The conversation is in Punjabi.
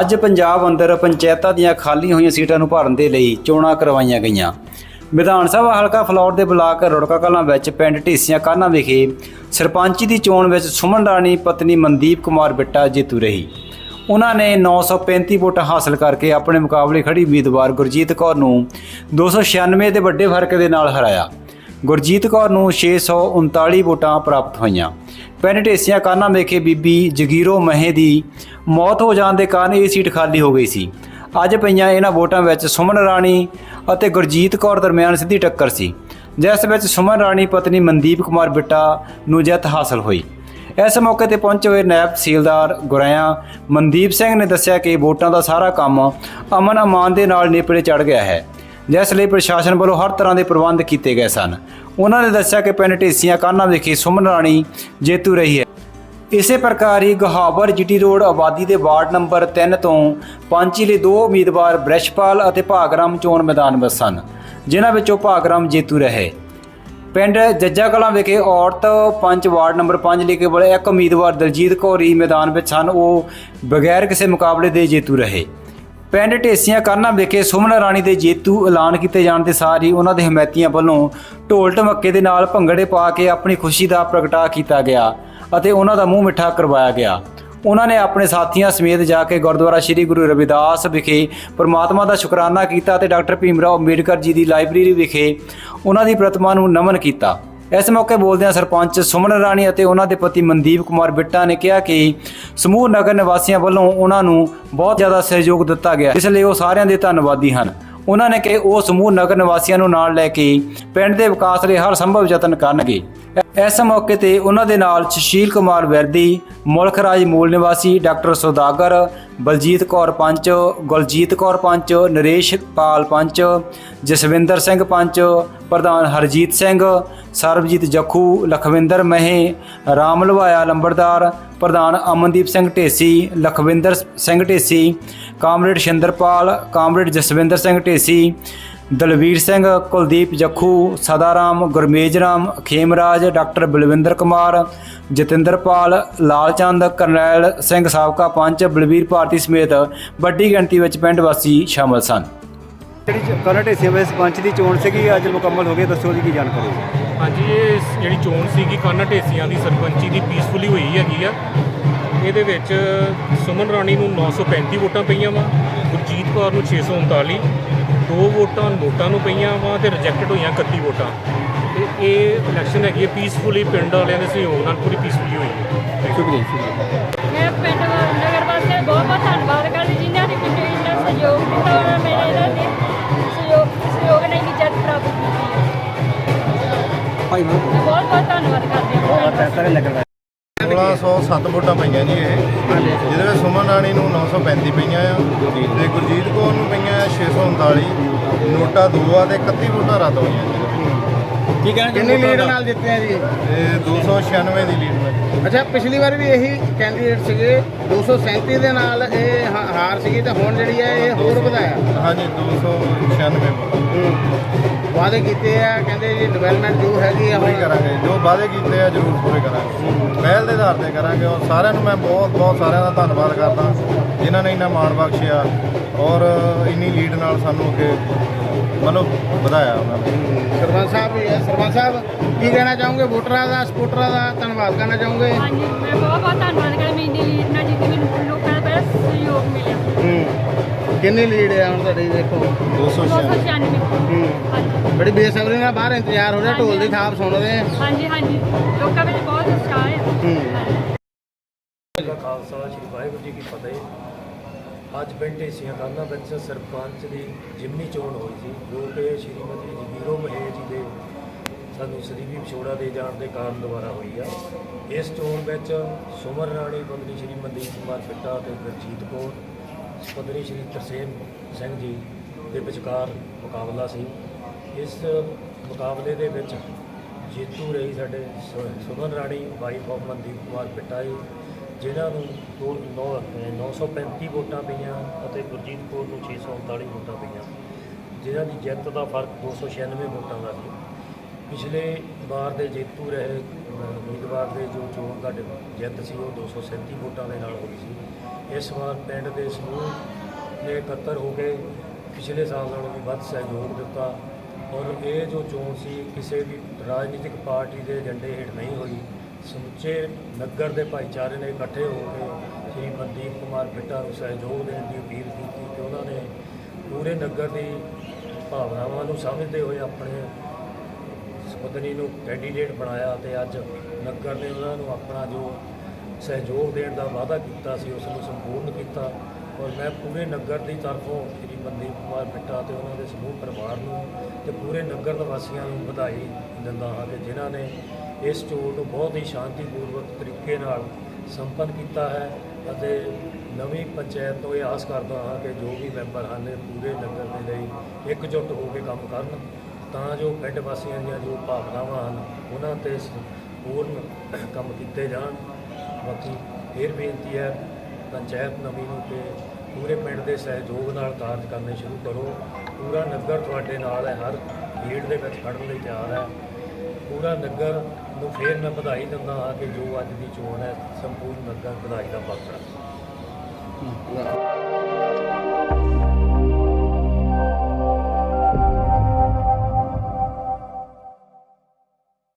ਅੱਜ ਪੰਜਾਬ ਅੰਦਰ ਪੰਚਾਇਤਾਂ ਦੀਆਂ ਖਾਲੀ ਹੋਈਆਂ ਸੀਟਾਂ ਨੂੰ ਭਰਨ ਦੇ ਲਈ ਚੋਣਾਂ ਕਰਵਾਈਆਂ ਗਈਆਂ। ਵਿਧਾਨ ਸਭਾ ਹਲਕਾ ਫਲੌਰ ਦੇ ਬਲਾਕ ਰੁੜਕਾ ਕਲਾਂ ਵਿੱਚ ਪਿੰਡ ਢੇਸੀਆਂ ਕਾਨਾ ਵਿਖੇ ਸਰਪੰਚੀ ਦੀ ਚੋਣ ਵਿੱਚ ਸੁਮਨ ਰਾਣੀ, ਪਤਨੀ ਮਨਦੀਪ ਕੁਮਾਰ ਬਿੱਟਾ ਜੇਤੂ ਰਹੀ। ਉਹਨਾਂ ਨੇ 935 ਵੋਟਾਂ ਹਾਸਲ ਕਰਕੇ ਆਪਣੇ ਮੁਕਾਬਲੇ ਖੜੀ ਉਮੀਦਵਾਰ ਗੁਰਜੀਤ ਕੌਰ ਨੂੰ 296 ਦੇ ਵੱਡੇ ਫ਼ਰਕ ਦੇ ਨਾਲ ਹਰਾਇਆ। ਗੁਰਜੀਤ ਕੌਰ ਨੂੰ 639 ਵੋਟਾਂ ਪ੍ਰਾਪਤ ਹੋਈਆਂ। ਪਿੰਡ ਢੇਸੀਆਂ ਕਾਨਾ ਵਿਖੇ ਬੀਬੀ ਜਗੀਰੋ ਮਹੇ ਦੀ ਮੌਤ ਹੋ ਜਾਣ ਦੇ ਕਾਰਨ ਇਹ ਸੀਟ ਖਾਲੀ ਹੋ ਗਈ ਸੀ। ਅੱਜ ਪਈਆਂ ਇਹਨਾਂ ਵੋਟਾਂ ਵਿੱਚ ਸੁਮਨ ਰਾਣੀ ਅਤੇ ਗੁਰਜੀਤ ਕੌਰ ਦਰਮਿਆਨ ਸਿੱਧੀ ਟੱਕਰ ਸੀ, ਜਿਸ ਵਿੱਚ ਸੁਮਨ ਰਾਣੀ ਪਤਨੀ ਮਨਦੀਪ ਕੁਮਾਰ ਬਿੱਟਾ ਨੂੰ ਜਿੱਤ ਹਾਸਲ ਹੋਈ। ਇਸ ਮੌਕੇ ਤੇ ਪਹੁੰਚੇ ਹੋਏ ਨਾਇਬ ਤਹਿਸੀਲਦਾਰ ਗੁਰਿਆਂ ਮਨਦੀਪ ਸਿੰਘ ਨੇ ਦੱਸਿਆ ਕਿ ਵੋਟਾਂ ਦਾ ਸਾਰਾ ਕੰਮ ਅਮਨ ਅਮਾਨ ਦੇ ਨਾਲ ਨੇਪਰੇ ਚੜ ਗਿਆ ਹੈ। ਜਿਸ ਲਈ ਪ੍ਰਸ਼ਾਸਨ ਵੱਲੋਂ ਹਰ ਤਰ੍ਹਾਂ ਦੇ ਪ੍ਰਬੰਧ ਕੀਤੇ ਗਏ ਸਨ। ਉਹਨਾਂ ਨੇ ਦੱਸਿਆ ਕਿ ਪਿੰਡ ਢੇਸੀਆਂ ਕਾਨਾ ਵਿਖੇ ਸੁਮਨ ਰਾਣੀ ਜੇਤੂ ਰਹੀ ਹੈ। ਇਸੇ ਪ੍ਰਕਾਰ ਹੀ ਗਹਾਵਰ ਜੀਟੀ ਰੋਡ ਆਬਾਦੀ ਦੇ ਵਾਰਡ ਨੰਬਰ 3 ਤੋਂ ਪੰਚੀ ਲਈ ਦੋ ਉਮੀਦਵਾਰ ਬ੍ਰਿਸ਼ਪਾਲ ਅਤੇ ਭਾਗਰਾਮ ਚੋਣ ਮੈਦਾਨ ਵਿੱਚ ਸਨ, ਜਿਨ੍ਹਾਂ ਵਿੱਚੋਂ ਭਾਗਰਾਮ ਜੇਤੂ ਰਹੇ। ਪਿੰਡ ਜੱਜਾ ਕਲਾਂ ਵਿਖੇ ਔਰਤ ਪੰਚ ਵਾਰਡ ਨੰਬਰ 5 ਲਈ ਕੇਵਲ ਇੱਕ ਉਮੀਦਵਾਰ ਦਲਜੀਤ ਕੌਰ ਹੀ ਮੈਦਾਨ ਵਿੱਚ ਸਨ। ਉਹ ਬਗੈਰ ਕਿਸੇ ਮੁਕਾਬਲੇ ਦੇ ਜੇਤੂ ਰਹੇ। ਪਿੰਡ ਢੇਸੀਆਂ ਕਾਨਾ ਵਿਖੇ ਸੁਮਨ ਰਾਣੀ ਦੇ ਜੇਤੂ ਐਲਾਨ ਕੀਤੇ ਜਾਣ ਦੇ ਸਾਰ ਹੀ ਉਹਨਾਂ ਦੇ ਹਮਾਇਤੀਆਂ ਵੱਲੋਂ ਢੋਲ ਢਮੱਕੇ ਦੇ ਨਾਲ ਭੰਗੜੇ ਪਾ ਕੇ ਆਪਣੀ ਖੁਸ਼ੀ ਦਾ ਪ੍ਰਗਟਾ ਕੀਤਾ ਗਿਆ ਅਤੇ ਉਹਨਾਂ ਦਾ ਮੂੰਹ ਮਿੱਠਾ ਕਰਵਾਇਆ ਗਿਆ। ਉਹਨਾਂ ਨੇ ਆਪਣੇ ਸਾਥੀਆਂ ਸਮੇਤ ਜਾ ਕੇ ਗੁਰਦੁਆਰਾ ਸ੍ਰੀ ਗੁਰੂ ਰਵਿਦਾਸ ਵਿਖੇ ਪ੍ਰਮਾਤਮਾ ਦਾ ਸ਼ੁਕਰਾਨਾ ਕੀਤਾ ਅਤੇ ਡਾਕਟਰ ਭੀਮਰਾਓ ਅੰਬੇਡਕਰ ਜੀ ਦੀ ਲਾਇਬ੍ਰੇਰੀ ਵਿਖੇ ਉਹਨਾਂ ਦੀ ਪ੍ਰਤਿਮਾ ਨੂੰ ਨਮਨ ਕੀਤਾ। ਇਸ ਮੌਕੇ ਬੋਲਦਿਆਂ ਸਰਪੰਚ ਸੁਮਨ ਰਾਣੀ ਅਤੇ ਉਹਨਾਂ ਦੇ ਪਤੀ ਮਨਦੀਪ ਕੁਮਾਰ ਬਿੱਟਾ ਨੇ ਕਿਹਾ ਕਿ ਸਮੂਹ ਨਗਰ ਨਿਵਾਸੀਆਂ ਵੱਲੋਂ ਉਹਨਾਂ ਨੂੰ ਬਹੁਤ ਜ਼ਿਆਦਾ ਸਹਿਯੋਗ ਦਿੱਤਾ ਗਿਆ। ਇਸ ਲਈ ਉਹ ਸਾਰਿਆਂ ਦੇ ਧੰਨਵਾਦੀ ਹਨ। ਉਹਨਾਂ ਨੇ ਕਿ ਉਹ ਸਮੂਹ ਨਗਰ ਨਿਵਾਸੀਆਂ ਨੂੰ ਨਾਲ ਲੈ ਕੇ ਪਿੰਡ ਦੇ ਵਿਕਾਸ ਲਈ ਹਰ ਸੰਭਵ ਯਤਨ ਕਰਨਗੇ। ਇਸ ਮੌਕੇ ਤੇ ਉਹਨਾਂ ਦੇ ਨਾਲ ਸੁਸ਼ੀਲ ਕੁਮਾਰ ਵਰਦੀ ਮੁਲਕ ਰਾਜ ਮੂਲ ਨਿਵਾਸੀ ਡਾਕਟਰ ਸੁਦਾਗਰ, ਬਲਜੀਤ ਕੌਰ ਪੰਚ, ਗੁਲਜੀਤ ਕੌਰ ਪੰਚ, ਨਰੇਸ਼ ਪਾਲ ਪੰਚ, ਜਸਵਿੰਦਰ ਸਿੰਘ ਪੰਚ ਪ੍ਰਧਾਨ ਹਰਜੀਤ ਸਿੰਘ, ਸਰਬਜੀਤ ਜੱਖੂ, ਲਖਵਿੰਦਰ ਮਹੇ ਰਾਮ ਲਵਾਇਆ ਲੰਬੜਦਾਰ, ਪ੍ਰਧਾਨ Amandeep Singh Dhesi, Lakhwinder Singh Dhesi, comrade Shinderpal, comrade Jaswinder Singh Dhesi, Dalvir Singh, Kuldeep Jakhu, Sadaram, Gurmej Ram, Khemraj, doctor Balwinder Kumar Jatinderpal Lalchand, Karnail Singh ਸਾਬਕਾ ਪੰਚ, ਬਲਵੀਰ ਭਾਰਤੀ ਸਮੇਤ ਵੱਡੀ ਗਿਣਤੀ ਵਿੱਚ ਪਿੰਡ ਵਾਸੀ ਸ਼ਾਮਲ ਸਨ। ਜਿਹੜੀ ਕਰੰਟ ਵਿੱਚ ਪੰਚ ਦੀ ਚੋਣ ਸੀਗੀ ਅੱਜ ਮੁਕੰਮਲ ਹੋ ਗਈ ਦੱਸੋ ਜੀ ਕੀ ਜਾਣਕਾਰੀ? ਹਾਂਜੀ ਇਹ ਸ- ਜਿਹੜੀ ਚੋਣ ਸੀਗੀ ਕਾਨਾ ਢੇਸੀਆਂ ਦੀ ਸਰਪੰਚੀ ਦੀ ਪੀਸਫੁਲੀ ਹੋਈ ਹੈਗੀ ਆ। ਇਹਦੇ ਵਿੱਚ ਸੁਮਨ ਰਾਣੀ ਨੂੰ 935 ਵੋਟਾਂ ਪਈਆਂ ਵਾ ਗੁਰਜੀਤ ਕੌਰ ਨੂੰ 639 ਦੋ ਵੋਟਾਂ ਨੋਟਾਂ ਨੂੰ ਪਈਆਂ ਵਾ ਤੇ ਰਿਜੈਕਟਡ ਹੋਈਆਂ 31 ਵੋਟਾਂ। ਤੇ ਇਹ ਇਲੈਕਸ਼ਨ ਹੈਗੀ ਹੈ ਪੀਸਫੁਲੀ ਪਿੰਡ ਵਾਲਿਆਂ ਦੇ ਸਹਿਯੋਗ ਨਾਲ ਪੂਰੀ ਪੀਸਫੁਲੀ ਹੋਈ ਹੈ। ਸ਼ੁਕਰੀਆ ਮੈਂ ਪਿੰਡ ਨਗਰ ਵਾਸਤੇ ਬਹੁਤ ਬਹੁਤ ਧੰਨਵਾਦ ਕਰਦੀ ਜਿਨ੍ਹਾਂ ਨੇ ਮੈਨੂੰ ਇੰਨਾ ਸਹਿਯੋਗ ਦਿੱਤਾ ਔਰ ਮੇਰੇ ਇਹਨਾਂ ਦੇ ਸਹਿਯੋਗ ਸਹਿਯੋਗ ਨਾਲ ਹੀ ਜਿੱਤ ਪ੍ਰਾਪਤ ਕੀਤੀ ਹੈ ਭਾਈ ਮੈਂ ਬਹੁਤ ਬਹੁਤ ਧੰਨਵਾਦ ਕਰਦੀ ਹਾਂ। ਪੈਸਾ ਲੱਗਦਾ। 1607 ਵੋਟਾਂ ਪਈਆਂ ਜੀ ਇਹ। ਜਿਹਦੇ ਵਿੱਚ ਸੁਮਨ ਰਾਣੀ ਨੂੰ 935 ਪਈਆਂ ਆ ਤੇ ਗੁਰਜੀਤ ਕੌਰ ਨੂੰ ਪਈਆਂ 639 ਨੋਟਾ ਦੋ ਆ ਤੇ 31 ਵੋਟਾਂ ਰੱਦ ਹੋਈਆਂ ਜੀ। ਕੀ ਕਹਿਣਾ ਕਿੰਨੀ ਲੀਡ ਨਾਲ ਜਿੱਤੇ ਆ ਜੀ ਤੇ 296 ਦੀ ਲੀਡ ਨਾਲ। ਅੱਛਾ ਪਿਛਲੀ ਵਾਰ ਵੀ ਇਹੀ ਕੈਂਡੀਡੇਟ ਸੀਗੇ। 237 ਦੇ ਨਾਲ ਇਹ ਹਾ- ਹਾਰ ਸੀਗੀ ਤੇ ਹੁਣ ਜਿਹੜੀ ਹੈ ਇਹ ਹੋਰ ਵਧਾਇਆ। ਹਾਂਜੀ 296 ਵੋਟਾਂ ਵਾਅਦੇ ਕੀਤੇ ਆ ਕਹਿੰਦੇ ਜੀ ਡਿਵੈਲਪਮੈਂਟ ਜੋ ਹੈਗੀ ਆ ਪੂਰੀ ਹੁਣ। ਕਰਾਂਗੇ। ਜੋ ਵਾਅਦੇ ਕੀਤੇ ਆ ਜ਼ਰੂਰ ਪੂਰੇ ਕਰਾਂਗੇ। ਪਹਿਲ ਦੇ ਆਧਾਰ ਤੇ ਕਰਾਂਗੇ ਔਰ ਸਾਰਿਆਂ ਨੂੰ ਮੈਂ ਬਹੁਤ ਬਹੁਤ ਸਾਰਿਆਂ ਦਾ ਧੰਨਵਾਦ ਕਰਦਾ। ਜਿਨ੍ਹਾਂ ਨੇ ਇੰਨਾ ਮਾਣ ਬਖਸ਼ਿਆ ਔਰ ਇੰਨੀ ਲੀਡ ਨਾਲ ਸਾਨੂੰ ਅੱਗੇ ਮਤਲਬ ਵਧਾਇਆ ਉਹਨਾਂ ਨੇ। ਸਰਪੰਚ ਸਾਹਿਬ ਵੀ ਹੈ ਸਰਪੰਚ ਸਾਹਿਬ ਕੀ ਕਹਿਣਾ ਚਾਹੋਗੇ? ਵੋਟਰਾਂ ਦਾ ਸਪੋਰਟਰਾਂ ਦਾ ਧੰਨਵਾਦ ਕਰਨਾ ਚਾਹੋਗੇ? ਹਾਂਜੀ ਮੈਂ ਬਹੁਤ ਬਹੁਤ ਧੰਨਵਾਦ ਕਰਦੀ ਮੈਂ ਇੰਨੀ ਲੀਡ ਨਾਲ ਜਿੱਤੀ ਮੈਨੂੰ ਲੋਕਾਂ ਦਾ ਬੜਾ ਸਹਿਯੋਗ ਮਿਲਿਆ। ਹੂੰ। ਕਿੰਨੀ ਲੀਡ ਹੈ ਹੁਣ ਤੁਹਾਡੀ ਦੇਖੋ। 296 296 ਹੂੰ। ਹਾਂਜੀ। ਬੜੀ ਬੇਸਬਰੀ ਨਾਲ ਬਾਹਰ ਇੰਤਜ਼ਾਰ ਹੋ ਰਿਹਾ ਢੋਲ ਦੀ ਥਾਪ ਸੁਣ ਰਹੇ ਹਾਂਜੀ ਹਾਂਜੀ। ਲੋਕਾਂ ਵਿੱਚ ਬਹੁਤ ਉਤਸ਼ਾਹ ਹੈ ਹੂੰ। ਦਾ ਖਾਲਸਾ ਸ੍ਰੀ ਵਾਹਿਗੁਰੂ ਜੀ ਕੀ ਫਤਿਹ। ਅੱਜ ਪਿੰਡ ਢੇਸੀਆਂ ਕਾਨਾ ਵਿੱਚ ਸਰਪੰਚ ਦੀ ਜਿਮਨੀ ਚੋਣ ਹੋਈ ਸੀ, ਜੋ ਕਿ ਸ਼੍ਰੀਮਤੀ ਜਗੀਰੋ ਮਹੇ ਜੀ ਦੇ ਸਾਨੂੰ ਸਦੀਵੀ ਵਿਛੋੜਾ ਦੇ ਜਾਣ ਦੇ ਕਾਰਨ ਦੁਆਰਾ ਹੋਈ ਆ। ਇਸ ਚੋਣ ਵਿੱਚ ਸੁਮਰ ਰਾਣੀ ਪਤਨੀ ਸ਼੍ਰੀ ਮਨਦੀਪ ਕੁਮਾਰ ਪਿੱਟਾ ਤੇ ਗੁਰਜੀਤ ਕੌਰ ਪਤਨੀ ਸ਼੍ਰੀ ਤਰਸੇਮ ਸਿੰਘ ਜੀ ਦੇ ਵਿਚਕਾਰ ਮੁਕਾਬਲਾ ਸੀ। ਇਸ ਮੁਕਾਬਲੇ ਦੇ ਵਿੱਚ ਜੇਤੂ ਰਹੀ ਸਾਡੇ ਸੁ- ਸੁਮਨ ਰਾਣੀ, ਵਾਈਫ ਆਫ ਮਨਦੀਪ ਕੁਮਾਰ ਪਿੱਟਾ ਜੀ ਜਿਨ੍ਹਾਂ ਨੂੰ ਦੋ ਨੌ- ਅਹ 935 ਵੋਟਾਂ ਪਈਆਂ ਅਤੇ ਗੁਰਜੀਤ ਕੌਰ ਨੂੰ 639 ਵੋਟਾਂ ਪਈਆਂ। ਜਿਨ੍ਹਾਂ ਦੀ ਜਿੱਤ ਦਾ ਫ਼ਰਕ 296 ਵੋਟਾਂ ਦਾ ਸੀ। ਪਿਛਲੇ ਵਾਰ ਦੇ ਜੇਤੂ ਰਹੇ, ਅਹ, ਉਮੀਦਵਾਰ ਦੇ ਜੋ ਚੋਣ ਦਾ ਡਿ- ਜਿੱਤ ਸੀ, ਉਹ 237 ਵੋਟਾਂ ਦੇ ਨਾਲ ਹੋਈ ਸੀ। ਇਸ ਵਾਰ ਪਿੰਡ ਦੇ ਸਮੂਹ ਨੇ ਇਕੱਤਰ ਹੋ ਕੇ ਪਿਛਲੇ ਸਾਲ ਨਾਲੋਂ ਵੀ ਵੱਧ ਸਹਿਯੋਗ ਦਿੱਤਾ ਔਰ ਇਹ ਜੋ ਚੋਣ ਸੀ, ਕਿਸੇ ਵੀ ਰਾਜਨੀਤਿਕ ਪਾਰਟੀ ਦੇ ਏਜੰਡੇ ਹੇਠ ਨਹੀਂ ਹੋਈ। ਸਮੁੱਚੇ ਨਗਰ ਦੇ ਭਾਈਚਾਰੇ ਨੇ ਇਕੱਠੇ ਹੋ ਕੇ ਸ਼੍ਰੀ ਮਨਦੀਪ ਕੁਮਾਰ ਬਿੱਟਾ ਨੂੰ ਸਹਿਯੋਗ ਦੇਣ ਦੀ ਅਪੀਲ ਕੀਤੀ ਤੇ ਉਹਨਾਂ ਨੇ ਪੂਰੇ ਨਗਰ ਦੀ ਭਾਵਨਾਵਾਂ ਨੂੰ ਸਮਝਦੇ ਹੋਏ ਆਪਣੇ ਸੁਪਤਨੀ ਨੂੰ ਕੈਂਡੀਡੇਟ ਬਣਾਇਆ ਤੇ ਅੱਜ ਨਗਰ ਨੇ ਉਹਨਾਂ ਨੂੰ ਆਪਣਾ ਜੋ ਸਹਿਯੋਗ ਦੇਣ ਦਾ ਵਾਅਦਾ ਕੀਤਾ ਸੀ, ਉਸ ਨੂੰ ਸੰਪੂਰਨ ਕੀਤਾ ਔਰ ਮੈਂ ਪੂਰੇ ਨਗਰ ਦੀ ਤਰਫੋਂ ਸ੍ਰੀ ਮਨਦੀਪ ਕੁਮਾਰ ਬਿੱਟਾ ਤੇ ਉਹਨਾਂ ਦੇ ਸਮੂਹ ਪਰਿਵਾਰ ਨੂੰ ਤੇ ਪੂਰੇ ਨਗਰ ਨਿਵਾਸੀਆਂ ਨੂੰ ਵਧਾਈ ਦਿੰਦਾ ਹਾਂ ਕਿ ਜਿਨ੍ਹਾਂ ਨੇ ਇਸ ਚੋਣ ਨੂੰ ਬਹੁਤ ਹੀ ਸ਼ਾਂਤੀਪੂਰਵਕ ਤਰੀਕੇ ਨਾਲ ਸੰਪੰਨ ਕੀਤਾ ਹੈ ਅਤੇ ਨਵੀਂ ਪੰਚਾਇਤ ਤੋਂ ਇਹ ਆਸ ਕਰਦਾ ਹਾਂ ਕਿ ਜੋ ਵੀ ਮੈਂਬਰ ਹਨ ਇਹ ਪੂਰੇ ਨਗਰ ਦੇ ਲਈ ਇਕਜੁੱਟ ਹੋ ਕੇ ਕੰਮ ਕਰਨ, ਤਾਂ ਜੋ ਪਿੰਡ ਵਾਸੀਆਂ ਦੀਆਂ ਜੋ ਭਾਵਨਾਵਾਂ ਹਨ, ਉਹਨਾਂ ਤੇ ਪੂਰਨ ਕੰਮ ਕੀਤੇ ਜਾਣ। ਬਾਕੀ ਫਿਰ ਬੇਨਤੀ ਹੈ, ਪੰਚਾਇਤ ਨਵੀਂ ਨੂੰ ਕਿ ਪੂਰੇ ਪਿੰਡ ਦੇ ਸਹਿਯੋਗ ਨਾਲ ਕਾਰਜ ਕਰਨੇ ਸ਼ੁਰੂ ਕਰੋ। ਪੂਰਾ ਨਗਰ ਤੁਹਾਡੇ ਨਾਲ ਹੈ, ਹਰ ਭੀੜ ਦੇ ਵਿੱਚ ਖੜਨ ਲਈ ਤਿਆਰ ਹੈ। ਪੂਰਾ ਨਗਰ ਨੂੰ ਫੇਰ ਮੈਂ ਵਧਾਈ ਦਿੰਦਾ ਹਾਂ ਕਿ ਜੋ ਅੱਜ ਦੀ ਚੋਣ ਹੈ, ਸੰਪੂਰਨ ਨਗਰ ਵਧਾਈ ਦਾ ਪਾਤਰ ਹੈ।